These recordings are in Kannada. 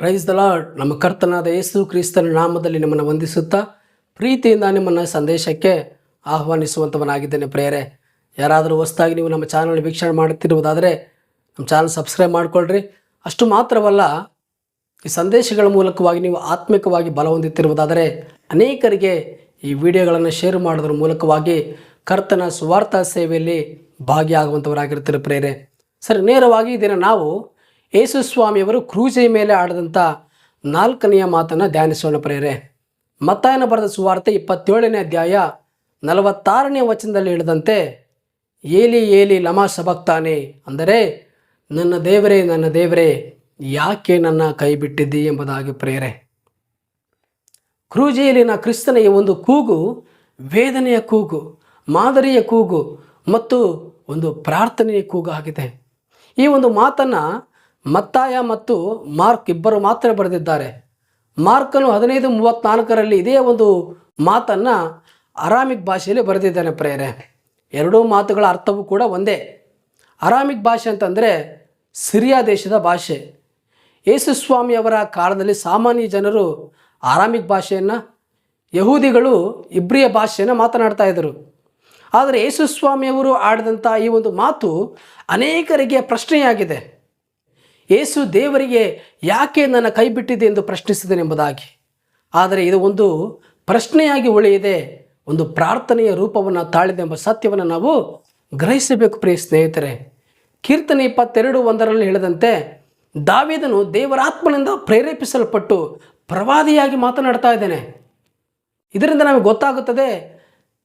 ಪ್ರೈಸ್ ದಲ ನಮ್ಮ ಕರ್ತನಾದ ಯೇಸು ಕ್ರಿಸ್ತನ ನಾಮದಲ್ಲಿ ನಿಮ್ಮನ್ನು ವಂದಿಸುತ್ತಾ ಪ್ರೀತಿಯಿಂದ ನಿಮ್ಮನ್ನು ಸಂದೇಶಕ್ಕೆ ಆಹ್ವಾನಿಸುವಂಥವನಾಗಿದ್ದೇನೆ ಪ್ರೇರೆ ಯಾರಾದರೂ ಹೊಸದಾಗಿ ನೀವು ನಮ್ಮ ಚಾನಲ್ ವೀಕ್ಷಣೆ ಮಾಡುತ್ತಿರುವುದಾದರೆ ನಮ್ಮ ಚಾನಲ್ ಸಬ್ಸ್ಕ್ರೈಬ್ ಮಾಡಿಕೊಳ್ಳ್ರಿ ಅಷ್ಟು ಮಾತ್ರವಲ್ಲ, ಈ ಸಂದೇಶಗಳ ಮೂಲಕವಾಗಿ ನೀವು ಆತ್ಮಿಕವಾಗಿ ಬಲ ಹೊಂದುತ್ತಿರುವುದಾದರೆ ಅನೇಕರಿಗೆ ಈ ವಿಡಿಯೋಗಳನ್ನು ಶೇರ್ ಮಾಡೋದ್ರ ಮೂಲಕವಾಗಿ ಕರ್ತನ ಸುವಾರ್ಥ ಸೇವೆಯಲ್ಲಿ ಭಾಗಿಯಾಗುವಂಥವರಾಗಿರ್ತಾರೆ ಪ್ರೇರೆ ಸರಿ, ನೇರವಾಗಿ ಇದನ್ನು ನಾವು ಯೇಸು ಸ್ವಾಮಿಯವರು ಕ್ರೂಜೆ ಮೇಲೆ ಆಡಿದಂಥ ನಾಲ್ಕನೆಯ ಮಾತನ್ನು ಧ್ಯಾನಿಸೋಣ ಪ್ರೇರೆ ಮತ್ತಾಯನ ಬರೆದ ಸುವಾರ್ತೆ ಇಪ್ಪತ್ತೇಳನೇ ಅಧ್ಯಾಯ ನಲವತ್ತಾರನೇ ವಚನದಲ್ಲಿ ಹೇಳಿದಂತೆ, ಏಲಿ ಏಲಿ ಲಮಾ ಸಬಕ್ತಾನೆ ಅಂದರೆ, ನನ್ನ ದೇವರೇ ನನ್ನ ದೇವರೇ, ಯಾಕೆ ನನ್ನ ಕೈ ಬಿಟ್ಟಿದ್ದಿ ಎಂಬುದಾಗಿ ಪ್ರೇರೆ ಕ್ರೂಜೆಯಲ್ಲಿನ ಕ್ರಿಸ್ತನ ಈ ಒಂದು ಕೂಗು, ವೇದನೆಯ ಕೂಗು, ಮಾದರಿಯ ಕೂಗು ಮತ್ತು ಒಂದು ಪ್ರಾರ್ಥನೆಯ ಕೂಗು ಆಗಿದೆ. ಈ ಒಂದು ಮಾತನ್ನು ಮತ್ತಾಯ ಮತ್ತು ಮಾರ್ಕ್ ಇಬ್ಬರು ಮಾತ್ರ ಬರೆದಿದ್ದಾರೆ. ಮಾರ್ಕನು ಹದಿನೈದು ಮೂವತ್ತ್ನಾಲ್ಕರಲ್ಲಿ ಇದೇ ಒಂದು ಮಾತನ್ನು ಅರಾಮಿಕ್ ಭಾಷೆಯಲ್ಲಿ ಬರೆದಿದ್ದಾನೆ ಪ್ರೇರೆ. ಎರಡೂ ಮಾತುಗಳ ಅರ್ಥವೂ ಕೂಡ ಒಂದೇ. ಅರಾಮಿಕ್ ಭಾಷೆ ಅಂತಂದರೆ ಸಿರಿಯಾ ದೇಶದ ಭಾಷೆ. ಯೇಸುಸ್ವಾಮಿಯವರ ಕಾಲದಲ್ಲಿ ಸಾಮಾನ್ಯ ಜನರು ಆರಾಮಿಕ್ ಭಾಷೆಯನ್ನು, ಯಹೂದಿಗಳು ಇಬ್ರಿಯ ಭಾಷೆಯನ್ನು ಮಾತನಾಡ್ತಾ ಇದ್ದರು. ಆದರೆ ಯೇಸುಸ್ವಾಮಿಯವರು ಆಡಿದಂಥ ಈ ಒಂದು ಮಾತು ಅನೇಕರಿಗೆ ಪ್ರಶ್ನೆಯಾಗಿದೆ. ಯೇಸು ದೇವರಿಗೆ ಯಾಕೆ ನನ್ನ ಕೈ ಬಿಟ್ಟಿದೆ ಎಂದು ಪ್ರಶ್ನಿಸಿದನೆಂಬುದಾಗಿ ಆದರೆ ಇದು ಒಂದು ಪ್ರಶ್ನೆಯಾಗಿ ಉಳಿಯಿದೆ ಒಂದು ಪ್ರಾರ್ಥನೆಯ ರೂಪವನ್ನು ತಾಳಿದೆ ಎಂಬ ಸತ್ಯವನ್ನು ನಾವು ಗ್ರಹಿಸಬೇಕು ಪ್ರಿಯ ಸ್ನೇಹಿತರೆ. ಕೀರ್ತನೆ ಇಪ್ಪತ್ತೆರಡು ಒಂದರಲ್ಲಿ ಹೇಳಿದಂತೆ, ದಾವಿದನು ದೇವರಾತ್ಮನಿಂದ ಪ್ರೇರೇಪಿಸಲ್ಪಟ್ಟು ಪ್ರವಾದಿಯಾಗಿ ಮಾತನಾಡ್ತಾ ಇದ್ದೇನೆ. ಇದರಿಂದ ನಮಗೆ ಗೊತ್ತಾಗುತ್ತದೆ,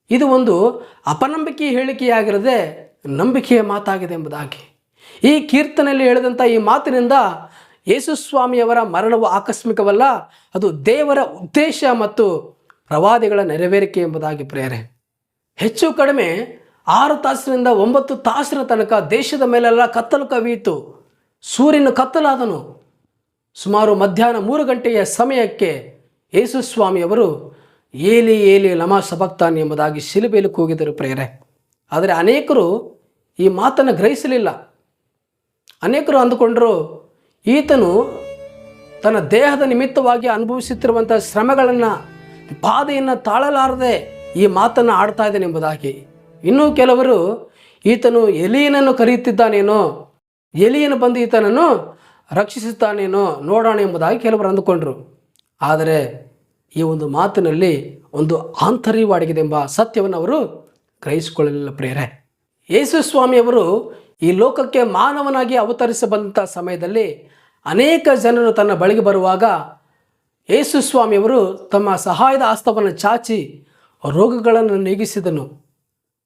ಇದು ಒಂದು ಅಪನಂಬಿಕೆಯ ಹೇಳಿಕೆಯಾಗಿರದೆ ನಂಬಿಕೆಯ ಮಾತಾಗಿದೆ ಎಂಬುದಾಗಿ. ಈ ಕೀರ್ತನೆಯಲ್ಲಿ ಹೇಳಿದಂಥ ಈ ಮಾತಿನಿಂದ ಯೇಸುಸ್ವಾಮಿಯವರ ಮರಣವು ಆಕಸ್ಮಿಕವಲ್ಲ, ಅದು ದೇವರ ಉದ್ದೇಶ ಮತ್ತು ಪ್ರವಾದಿಗಳ ನೆರವೇರಿಕೆ ಎಂಬುದಾಗಿ ಪ್ರೇರೆ. ಹೆಚ್ಚು ಕಡಿಮೆ ಆರು ತಾಸಿನಿಂದ ಒಂಬತ್ತು ತಾಸಿನ ತನಕ ದೇಶದ ಮೇಲೆಲ್ಲ ಕತ್ತಲು ಕವಿಯಿತು. ಸೂರ್ಯನು ಕತ್ತಲಾದನು. ಸುಮಾರು ಮಧ್ಯಾಹ್ನ ಮೂರು ಗಂಟೆಯ ಸಮಯಕ್ಕೆ ಯೇಸುಸ್ವಾಮಿಯವರು, ಏಲಿ ಏಲಿ ಲಮಾ ಸಬಕ್ತಾನ್ ಎಂಬುದಾಗಿ ಶಿಲುಬೆಯಲ್ಲಿ ಕೂಗಿದರು ಪ್ರೇರೆ. ಆದರೆ ಅನೇಕರು ಈ ಮಾತನ್ನು ಗ್ರಹಿಸಲಿಲ್ಲ. ಅನೇಕರು ಅಂದುಕೊಂಡರು, ಈತನು ತನ್ನ ದೇಹದ ನಿಮಿತ್ತವಾಗಿ ಅನುಭವಿಸುತ್ತಿರುವಂಥ ಶ್ರಮಗಳನ್ನು, ಬಾಧೆಯನ್ನು ತಾಳಲಾರದೆ ಈ ಮಾತನ್ನು ಆಡ್ತಾ ಇದ್ದಾನೆ ಎಂಬುದಾಗಿ. ಇನ್ನೂ ಕೆಲವರು, ಈತನು ಎಲಿಯನನ್ನು ಕರೆಯುತ್ತಿದ್ದಾನೇನೋ ಎಲಿಯನು ಬಂದು ಈತನನ್ನು ರಕ್ಷಿಸುತ್ತಾನೇನೋ ನೋಡೋಣ ಎಂಬುದಾಗಿ ಕೆಲವರು ಅಂದುಕೊಂಡರು. ಆದರೆ ಈ ಒಂದು ಮಾತಿನಲ್ಲಿ ಒಂದು ಆಂತರ್ಯವಾಡಿಗಿದೆ ಎಂಬ ಸತ್ಯವನ್ನು ಅವರು ಗ್ರಹಿಸಿಕೊಳ್ಳಲಿಲ್ಲ ಪ್ರೇರೆ ಯೇಸು ಸ್ವಾಮಿಯವರು ಈ ಲೋಕಕ್ಕೆ ಮಾನವನಾಗಿ ಅವತರಿಸಬಂತ ಸಮಯದಲ್ಲಿ ಅನೇಕ ಜನರು ತನ್ನ ಬಳಿಗೆ ಬರುವಾಗ ಯೇಸು ಸ್ವಾಮಿಯವರು ತಮ್ಮ ಸಹಾಯದ ಆಸ್ತವನ್ನು ಚಾಚಿ ರೋಗಗಳನ್ನು ನೀಗಿಸಿದನು,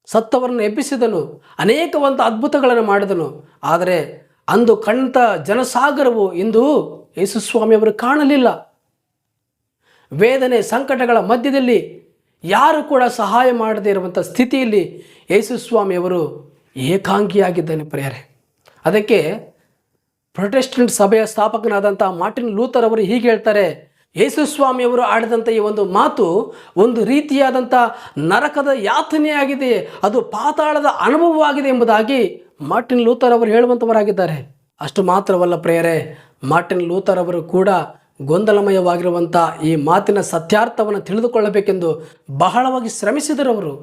ಸತ್ತವರನ್ನು ಎಬ್ಬಿಸಿದನು ಅನೇಕವಂತ ಅದ್ಭುತಗಳನ್ನು ಮಾಡಿದನು. ಆದರೆ ಅಂದು ಕಂಡ ಜನಸಾಗರವು ಇಂದು ಯೇಸುಸ್ವಾಮಿಯವರು ಕಾಣಲಿಲ್ಲ. ವೇದನೆ ಸಂಕಟಗಳ ಮಧ್ಯದಲ್ಲಿ ಯಾರು ಕೂಡ ಸಹಾಯ ಮಾಡದೇ ಇರುವಂಥ ಸ್ಥಿತಿಯಲ್ಲಿ ಯೇಸುಸ್ವಾಮಿಯವರು ಏಕಾಂಗಿಯಾಗಿದ್ದಾನೆ ಪ್ರಿಯರೇ. ಅದಕ್ಕೆ ಪ್ರೊಟೆಸ್ಟೆಂಟ್ ಸಭೆಯ ಸ್ಥಾಪಕನಾದಂಥ ಮಾರ್ಟಿನ್ ಲೂಥರ್ ಅವರು ಹೀಗೆ ಹೇಳ್ತಾರೆ, ಯೇಸುಸ್ವಾಮಿಯವರು ಆಡಿದಂಥ ಈ ಒಂದು ಮಾತು ಒಂದು ರೀತಿಯಾದಂಥ ನರಕದ ಯಾತನೆಯಾಗಿದೆ, ಅದು ಪಾತಾಳದ ಅನುಭವವಾಗಿದೆ ಎಂಬುದಾಗಿ ಮಾರ್ಟಿನ್ ಲೂಥರ್ ಅವರು ಹೇಳುವಂಥವರಾಗಿದ್ದಾರೆ ಅಷ್ಟು ಮಾತ್ರವಲ್ಲ ಪ್ರೇಯರೇ, ಮಾರ್ಟಿನ್ ಲೂಥರ್ ಅವರು ಕೂಡ ಗೊಂದಲಮಯವಾಗಿರುವಂಥ ಈ ಮಾತಿನ ಸತ್ಯಾರ್ಥವನ್ನು ತಿಳಿದುಕೊಳ್ಳಬೇಕೆಂದು ಬಹಳವಾಗಿ ಶ್ರಮಿಸಿದರು ಅವರು.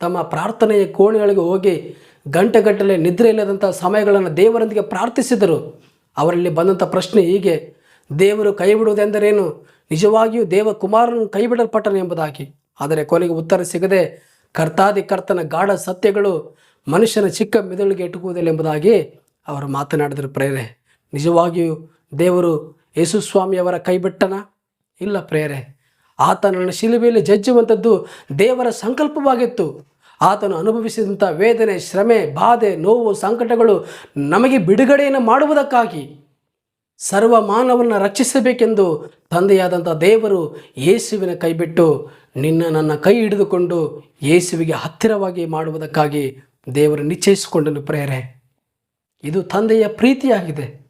ತಮ್ಮ ಪ್ರಾರ್ಥನೆಯ ಕೋಣೆಗಳಿಗೆ ಹೋಗಿ ಗಂಟೆಗಟ್ಟಲೆ ನಿದ್ರೆ ಇಲ್ಲದಂಥ ಸಮಯಗಳನ್ನು ದೇವರೊಂದಿಗೆ ಪ್ರಾರ್ಥಿಸಿದರು. ಅವರಲ್ಲಿ ಬಂದಂಥ ಪ್ರಶ್ನೆ ಹೀಗೆ, ದೇವರು ಕೈ ಬಿಡುವುದೆಂದರೇನು ನಿಜವಾಗಿಯೂ ದೇವ ಕುಮಾರನು ಕೈ ಬಿಡಲ್ಪಟ್ಟನು ಎಂಬುದಾಗಿ. ಆದರೆ ಕೊನೆಗೆ ಉತ್ತರ ಸಿಗದೆ, ಕರ್ತಾದಿ ಕರ್ತನ ಗಾಢ ಸತ್ಯಗಳು ಮನುಷ್ಯನ ಚಿಕ್ಕ ಮೆದುಳಿಗೆ ಇಟ್ಟುಕುವುದಿಲ್ಲ ಎಂಬುದಾಗಿ ಅವರು ಮಾತನಾಡಿದರು. ಪ್ರೇರೆ, ನಿಜವಾಗಿಯೂ ದೇವರು ಯೇಸುಸ್ವಾಮಿಯವರ ಕೈ ಬಿಟ್ಟನ ಇಲ್ಲ ಪ್ರೇರೆ. ಆತನನ್ನು ಶಿಲುಬೆಯಲ್ಲಿ ಜಜ್ಜುವಂಥದ್ದು ದೇವರ ಸಂಕಲ್ಪವಾಗಿತ್ತು. ಆತನು ಅನುಭವಿಸಿದಂಥ ವೇದನೆ, ಶ್ರಮೆ, ಬಾಧೆ, ನೋವು, ಸಂಕಟಗಳು ನಮಗೆ ಬಿಡುಗಡೆಯನ್ನು ಮಾಡುವುದಕ್ಕಾಗಿ ಸರ್ವ ಮಾನವನ್ನು ರಕ್ಷಿಸಬೇಕೆಂದು ತಂದೆಯಾದಂಥ ದೇವರು ಯೇಸುವಿನ ಕೈಬಿಟ್ಟು ನಿನ್ನ ನನ್ನ ಕೈ ಹಿಡಿದುಕೊಂಡು ಯೇಸುವಿಗೆ ಹತ್ತಿರವಾಗಿ ಮಾಡುವುದಕ್ಕಾಗಿ ದೇವರು ನಿಶ್ಚಯಿಸಿಕೊಂಡನು ಪ್ರೇರೆ ಇದು ತಂದೆಯ ಪ್ರೀತಿಯಾಗಿದೆ.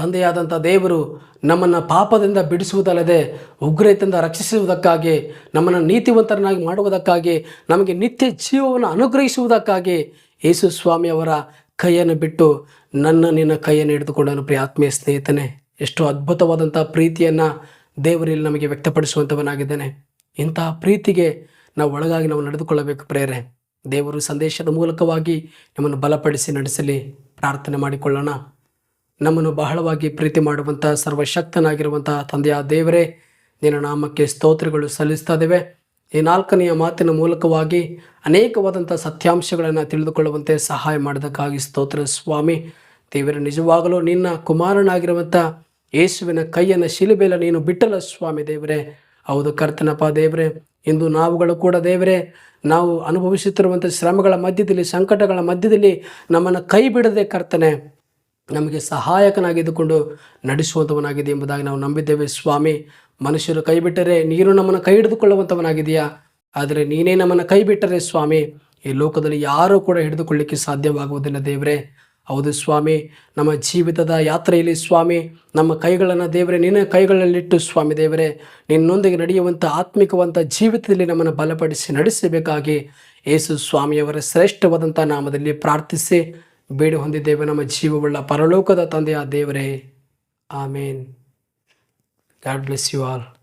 ತಂದೆಯಾದಂಥ ದೇವರು ನಮ್ಮನ್ನು ಪಾಪದಿಂದ ಬಿಡಿಸುವುದಲ್ಲದೆ ಉಗ್ರತೆಯಿಂದ ರಕ್ಷಿಸುವುದಕ್ಕಾಗಿ, ನಮ್ಮನ್ನು ನೀತಿವಂತರನ್ನಾಗಿ ಮಾಡುವುದಕ್ಕಾಗಿ, ನಮಗೆ ನಿತ್ಯ ಜೀವವನ್ನು ಅನುಗ್ರಹಿಸುವುದಕ್ಕಾಗಿ ಯೇಸು ಸ್ವಾಮಿಯವರ ಕೈಯನ್ನು ಬಿಟ್ಟು ನನ್ನ ನಿನ್ನ ಕೈಯನ್ನು ಹಿಡಿದುಕೊಂಡನು. ಪ್ರಿಯ ಆತ್ಮೀಯ ಸ್ನೇಹಿತನೇ, ಎಷ್ಟು ಅದ್ಭುತವಾದಂಥ ಪ್ರೀತಿಯನ್ನು ದೇವರಲ್ಲಿ ನಮಗೆ ವ್ಯಕ್ತಪಡಿಸುವಂಥವನಾಗಿದ್ದಾನೆ. ಇಂತಹ ಪ್ರೀತಿಗೆ ನಾವು ಒಳಗಾಗಿ ನಾವು ನಡೆದುಕೊಳ್ಳಬೇಕು ಪ್ರೇರೆ ದೇವರು ಸಂದೇಶದ ಮೂಲಕವಾಗಿ ನಮ್ಮನ್ನು ಬಲಪಡಿಸಿ ನಡೆಸಲಿ. ಪ್ರಾರ್ಥನೆ ಮಾಡಿಕೊಳ್ಳೋಣ. ನಮ್ಮನ್ನು ಬಹಳವಾಗಿ ಪ್ರೀತಿ ಮಾಡುವಂಥ ಸರ್ವಶಕ್ತನಾಗಿರುವಂಥ ತಂದೆಯ ದೇವರೇ, ನಿನ್ನ ನಾಮಕ್ಕೆ ಸ್ತೋತ್ರಗಳು ಸಲ್ಲಿಸ್ತಾ ಇದ್ದೇವೆ. ಈ ನಾಲ್ಕನೆಯ ಮಾತಿನ ಮೂಲಕವಾಗಿ ಅನೇಕವಾದಂಥ ಸತ್ಯಾಂಶಗಳನ್ನು ತಿಳಿದುಕೊಳ್ಳುವಂತೆ ಸಹಾಯ ಮಾಡೋದಕ್ಕಾಗಿ ಸ್ತೋತ್ರ ಸ್ವಾಮಿ. ದೇವರ, ನಿಜವಾಗಲೂ ನಿನ್ನ ಕುಮಾರನಾಗಿರುವಂಥ ಯೇಸುವಿನ ಕೈಯನ್ನು ಶಿಲುಬೆಲ್ಲ ನೀನು ಬಿಟ್ಟಲ್ಲ ಸ್ವಾಮಿ ದೇವರೇ. ಹೌದು ಕರ್ತನಪ್ಪ ದೇವರೇ, ಇಂದು ನಾವುಗಳು ಕೂಡ ದೇವರೇ, ನಾವು ಅನುಭವಿಸುತ್ತಿರುವಂಥ ಶ್ರಮಗಳ ಮಧ್ಯದಲ್ಲಿ, ಸಂಕಟಗಳ ಮಧ್ಯದಲ್ಲಿ ನಮ್ಮನ್ನು ಕೈ ಬಿಡದೆ ಕರ್ತನೆ ನಮಗೆ ಸಹಾಯಕನಾಗಿದ್ದುಕೊಂಡು ನಡೆಸುವಂಥವನಾಗಿದೆ ಎಂಬುದಾಗಿ ನಾವು ನಂಬಿದ್ದೇವೆ. ಸ್ವಾಮಿ, ಮನುಷ್ಯರು ಕೈ ಬಿಟ್ಟರೆ ನೀರು ನಮ್ಮನ್ನು ಕೈ ಹಿಡಿದುಕೊಳ್ಳುವಂಥವನಾಗಿದೆಯಾ ಆದರೆ ನೀನೇ ನಮ್ಮನ್ನು ಕೈ ಬಿಟ್ಟರೆ ಸ್ವಾಮಿ, ಈ ಲೋಕದಲ್ಲಿ ಯಾರೂ ಕೂಡ ಹಿಡಿದುಕೊಳ್ಳಿಕ್ಕೆ ಸಾಧ್ಯವಾಗುವುದಿಲ್ಲ ದೇವರೇ. ಹೌದು ಸ್ವಾಮಿ, ನಮ್ಮ ಜೀವಿತದ ಯಾತ್ರೆಯಲ್ಲಿ ಸ್ವಾಮಿ, ನಮ್ಮ ಕೈಗಳನ್ನು ದೇವರೇ, ನಿನ್ನ ಕೈಗಳಲ್ಲಿಟ್ಟು ಸ್ವಾಮಿ ದೇವರೇ, ನಿನ್ನೊಂದಿಗೆ ನಡೆಯುವಂಥ ಆತ್ಮಿಕವಂಥ ಜೀವಿತದಲ್ಲಿ ನಮ್ಮನ್ನು ಬಲಪಡಿಸಿ ನಡೆಸಬೇಕಾಗಿ ಯೇಸು ಸ್ವಾಮಿಯವರ ಶ್ರೇಷ್ಠವಾದಂಥ ನಾಮದಲ್ಲಿ ಪ್ರಾರ್ಥಿಸಿ ಬೇಡಿ ಹೊಂದಿದ್ದೇವೆ ನಮ್ಮ ಜೀವವುಳ್ಳ ಪರಲೋಕದ ತಂದೆಯ ದೇವರೇ. Amen. God bless you all.